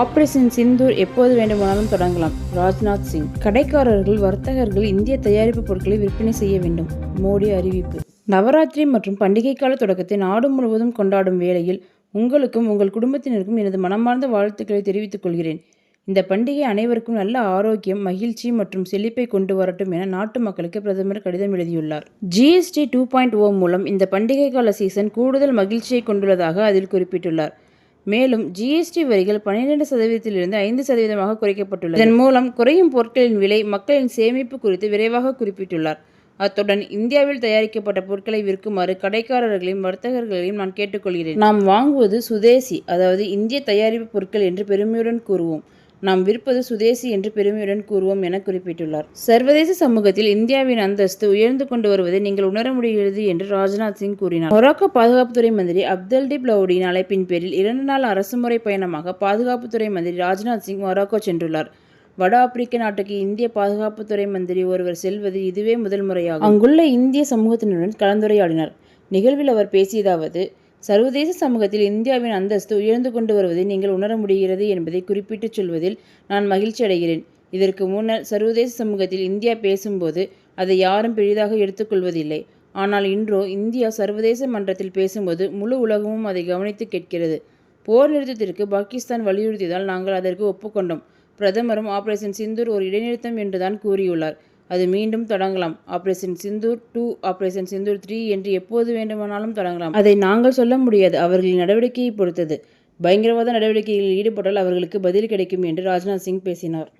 Operation Sindoor எப்போது வேண்டுமானாலும் தொடங்கலாம். ராஜ்நாத் சிங் கடைக்காரர்கள் வர்த்தகர்கள் இந்திய தயாரிப்பு பொருட்களை விற்பனை செய்ய வேண்டும். மோடி அறிவிப்பு. நவராத்திரி மற்றும் பண்டிகை கால தொடக்கத்தை நாடு முழுவதும் கொண்டாடும் வேளையில் உங்களுக்கும் உங்கள் குடும்பத்தினருக்கும் எனது மனமார்ந்த வாழ்த்துக்களை தெரிவித்துக் கொள்கிறேன். இந்த பண்டிகை அனைவருக்கும் நல்ல ஆரோக்கியம் மகிழ்ச்சி மற்றும் செழிப்பை கொண்டு வரட்டும் என நாட்டு மக்களுக்கு பிரதமர் கடிதம் எழுதியுள்ளார். ஜிஎஸ்டி டூ பாயிண்ட் ஓ மூலம் இந்த பண்டிகை கால சீசன் கூடுதல் மகிழ்ச்சியை கொண்டுள்ளதாக அதில் குறிப்பிட்டுள்ளார். மேலும் ஜிஎஸ்டி வரிகள் பன்னிரண்டு சதவீதத்திலிருந்து ஐந்து சதவீதமாக குறைக்கப்பட்டுள்ளது. இதன் மூலம் குறையும் பொருட்களின் விலை மக்களின் சேமிப்பு குறித்து விரைவாக குறிப்பிட்டுள்ளார். அத்துடன் இந்தியாவில் தயாரிக்கப்பட்ட பொருட்களை விற்குமாறு கடைக்காரர்களையும் வர்த்தகர்களையும் நான் கேட்டுக்கொள்கிறேன். நாம் வாங்குவது சுதேசி அதாவது இந்திய தயாரிப்பு பொருட்கள் என்று பெருமையுடன் கூறுவோம். நாம் விற்பது சுதேசி என்று பெருமையுடன் கூறுவோம் என குறிப்பிட்டுள்ளார். சர்வதேச சமூகத்தில் இந்தியாவின் அந்தஸ்து உயர்ந்து கொண்டு வருவதை நீங்கள் உணர முடிகிறது என்று ராஜ்நாத் சிங் கூறினார். மொராக்கோ பாதுகாப்புத்துறை மந்திரி அப்தல் அப்தல்டிப் லவுடியின் அழைப்பின் பேரில் இரண்டு நாள் அரசுமுறை பயணமாக பாதுகாப்புத்துறை மந்திரி ராஜ்நாத் சிங் மொராக்கோ சென்றுள்ளார். வட ஆப்பிரிக்க நாட்டுக்கு இந்திய பாதுகாப்புத்துறை மந்திரி ஒருவர் செல்வது இதுவே முதல் முறையாகும். அங்குள்ள இந்திய சமூகத்தினருடன் கலந்துரையாடினார். நிகழ்வில் அவர் பேசியதாவது சர்வதேச சமூகத்தில் இந்தியாவின் அந்தஸ்து உயர்ந்து கொண்டு வருவதை நீங்கள் உணர முடிகிறது என்பதை குறிப்பிட்டுச் சொல்வதில் நான் மகிழ்ச்சி அடைகிறேன். இதற்கு முன்னர் சர்வதேச சமூகத்தில் இந்தியா பேசும்போது அதை யாரும் பெரிதாக எடுத்துக்கொள்வதில்லை ஆனால் இன்றோ இந்தியா சர்வதேச மன்றத்தில் பேசும்போது முழு உலகமும் அதை கவனித்து கேட்கிறது. போர் நிறுத்தத்திற்கு பாகிஸ்தான் வலியுறுத்தியதால் நாங்கள் அதற்கு ஒப்புக்கொண்டோம். பிரதமரும் ஆபரேஷன் சிந்தூர் ஒரு இடைநிறுத்தம் என்றுதான் கூறியுள்ளார். அது மீண்டும் தொடங்கலாம். Operation Sindoor two operation Sindoor three என்று எப்போது வேண்டுமானாலும் தொடங்கலாம். அதை நாங்கள் சொல்ல முடியாது. அவர்களின் நடவடிக்கையை பொறுத்தது. பயங்கரவாத நடவடிக்கைகளில் ஈடுபட்டால் அவர்களுக்கு பதில் கிடைக்கும் என்று ராஜ்நாத் சிங் பேசினார்.